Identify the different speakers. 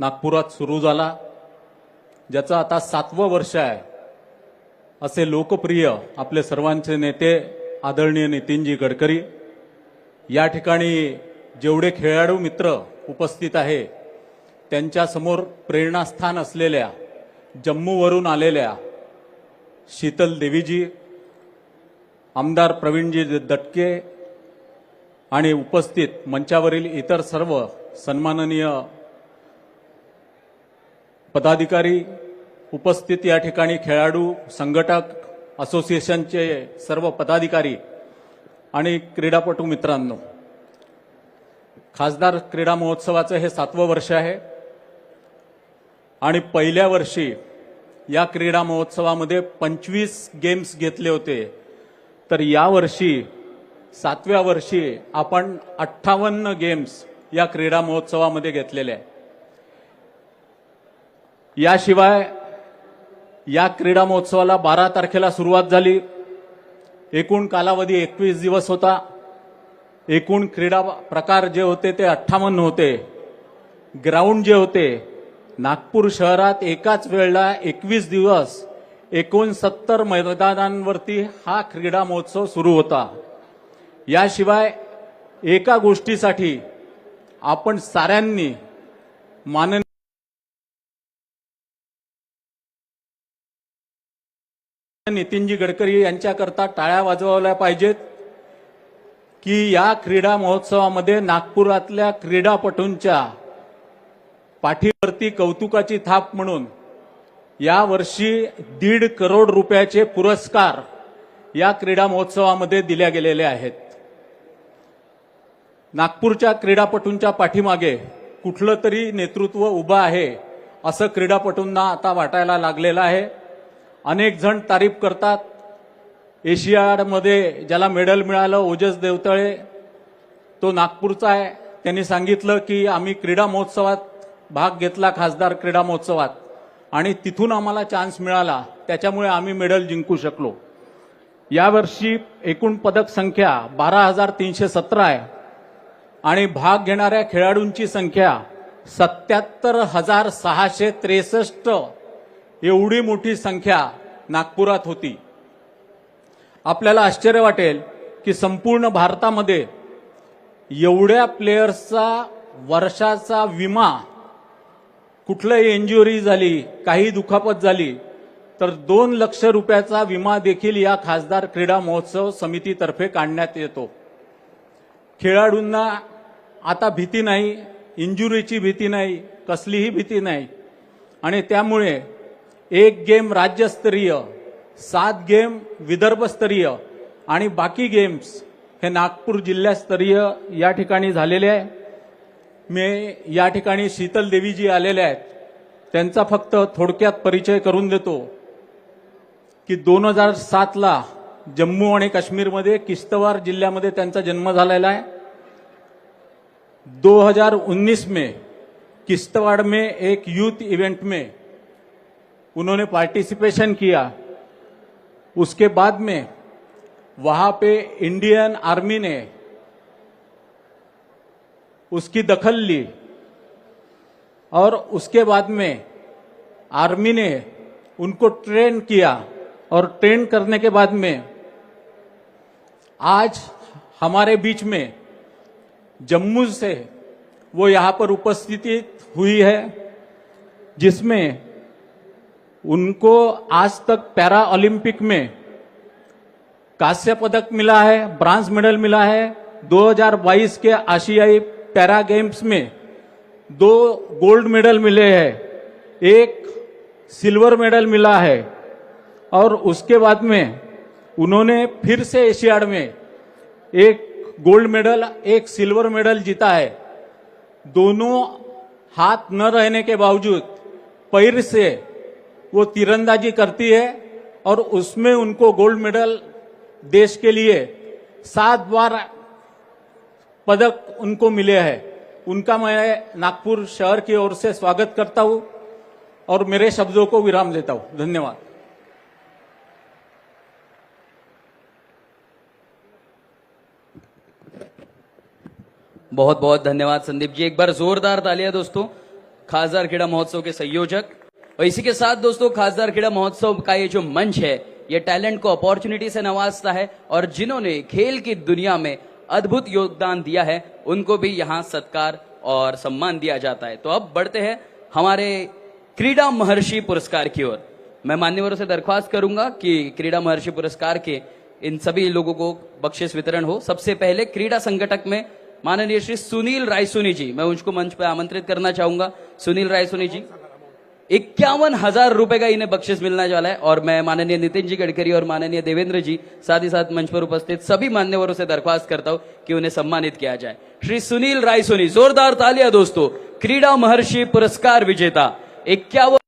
Speaker 1: नागपुरात सुरू झाला ज्याचं आता सातवं वर्ष आहे. असे लोकप्रिय आपले सर्वांचे नेते आदरणीय नितीनजी गडकरी या ठिकाणी जेवढे खेळाडू मित्र उपस्थित आहे त्यांच्यासमोर प्रेरणास्थान असलेल्या जम्मूवरून आलेल्या शीतल देवीजी आमदार प्रवीणजी दटके आणि उपस्थित मंचावरील इतर सर्व सन्माननीय पदाधिकारी उपस्थित या ठिकाणी खेळाडू संघटक असोसिएशनचे सर्व पदाधिकारी आणि क्रीडापटू मित्रांनो खासदार क्रीडा महोत्सवाचं हे सातवं वर्ष आहे आणि पहिल्या वर्षी या क्रीडा महोत्सवामध्ये पंचवीस गेम्स घेतले होते. तर यावर्षी सातव्या वर्षी आपण अठ्ठावन्न गेम्स या क्रीडा महोत्सवामध्ये घेतलेले आहे. याशिवाय या क्रीडा महोत्सवाला बारा तारखेला सुरुवात झाली. एकूण कालावधी एकवीस दिवस होता. एकूण क्रीडा प्रकार जे होते ते अठ्ठावन्न होते. ग्राउंड जे होते नागपूर शहरात एकाच वेळेला एकवीस दिवस एकोणसत्तर मैदानांवरती हा क्रीडा महोत्सव सुरू होता. याशिवाय एका गोष्टीसाठी आपण साऱ्यांनी माननीय नितीनजी गडकरी यांच्याकरता टाळ्या वाजवल्या पाहिजेत की या क्रीडा महोत्सवामध्ये नागपुरातल्या क्रीडापटूंच्या पाठीवरती कौतुकाची थाप म्हणून या वर्षी दीड करोड रुपयाचे पुरस्कार या क्रीडा महोत्सवामध्ये दिल्या गेलेले आहेत. नागपूरच्या क्रीडापटूंच्या पाठीमागे कुठलं तरी नेतृत्व उभं आहे असं क्रीडापटूंना आता वाटायला लागलेलं आहे. अनेक जण तारीफ करतात. एशियाडमध्ये ज्याला मेडल मिळालं ओजस देवतळे तो नागपूरचा आहे. त्यांनी सांगितलं की आम्ही क्रीडा महोत्सवात भाग घेतला खासदार क्रीडा महोत्सवात. आणि तिथून आम्हाला चान्स मिळाला. त्याच्यामुळे आम्ही मेडल जिंकू शकलो. यावर्षी एकूण पदक संख्या बारा हजार तीनशे सतरा आहे. आणि भाग घेणाऱ्या खेळाडूंची संख्या सत्याहत्तर हजार सहाशे त्रेसष्ट एवढी मोठी संख्या नागपुरात होती. आपल्याला आश्चर्य वाटेल की संपूर्ण भारतामध्ये एवढ्या प्लेयर्सचा वर्षाचा विमा कुठलंही इंजुरी झाली काही दुखापत झाली तर दोन लक्ष रुपयाचा विमा देखील या खासदार क्रीडा महोत्सव समितीतर्फे काढण्यात येतो. खेळाडूंना आता भीती नाही इंजुरीची भीती नाही कसलीही भीती नाही. आणि त्यामुळे एक गेम राज्यस्तरीय सात गेम विदर्भस्तरीय आणि बाकी गेम्स हे नागपूर जिल्हास्तरीय या ठिकाणी झालेले आहे. मी या ठिकाणी शीतल देवीजी आलेले आहेत. त्यांचा फक्त थोडक्यात परिचय करून देतो की दोन हजार सातला जम्मू आणि काश्मीरमध्ये किश्तवार जिल्ह्यामध्ये त्यांचा जन्म झालेला आहे. दो हजार उन्नीस में किश्तवाड़ में एक यूथ इवेंट में उन्होंने पार्टिसिपेशन किया। उसके बाद में वहाँ पे इंडियन आर्मी ने उसकी दखल ली और उसके बाद में आर्मी ने उनको ट्रेन किया और ट्रेन करने के बाद में आज हमारे बीच में जम्मू से वो यहाँ पर उपस्थित हुई है, जिसमें उनको आज तक पैरा ओलंपिक में कांस्य पदक मिला है ब्रांज मेडल मिला है। 2022 के आशियाई पैरा गेम्स में दो गोल्ड मेडल मिले हैं, एक सिल्वर मेडल मिला है और उसके बाद में उन्होंने फिर से एशियाड में एक गोल्ड मेडल, एक सिल्वर मेडल जीता है। दोनों हाथ न रहने के बावजूद पैर से वो तीरंदाजी करती है और उसमें उनको गोल्ड मेडल देश के लिए सात बार पदक उनको मिले हैं। उनका मैं नागपुर शहर की ओर से स्वागत करता हूँ और मेरे शब्दों को विराम देता हूँ। धन्यवाद।
Speaker 2: बहुत बहुत धन्यवाद संदीप जी। एक बार जोरदार तालियाँ दोस्तों। खासदार क्रीड़ा महोत्सव के संयोजक। और इसी के साथ दोस्तों, खासदार क्रीड़ा महोत्सव का ये जो मंच है, ये टैलेंट को अपॉर्चुनिटी से नवाजता है और जिन्होंने खेल की दुनिया में अद्भुत योगदान दिया है, उनको भी यहाँ सत्कार और सम्मान दिया जाता है। तो अब बढ़ते हैं हमारे क्रीड़ा महर्षि पुरस्कार की ओर। मैं मान्यवरों से दरख्वास्त करूँगा कि क्रीड़ा महर्षि पुरस्कार के इन सभी लोगों को बख्शिश वितरण हो। सबसे पहले क्रीड़ा संगठक में माननीय श्री सुनील रायसोनी जी, मैं उनको मंच पर आमंत्रित करना चाहूँगा। सुनील रायसोनी जी। इक्यावन हजार रुपए का इन्हें बख्शिश मिलने वाला है। और मैं माननीय नितिन जी गडकरी और माननीय देवेंद्र जी साथ ही साथ मंच पर उपस्थित सभी मान्यवरों से दरख्वास्त करता हूं कि उन्हें सम्मानित किया जाए। श्री सुनील राय सोनी जोरदार तालिया दोस्तों। क्रीड़ा महर्षि पुरस्कार विजेता इक्यावन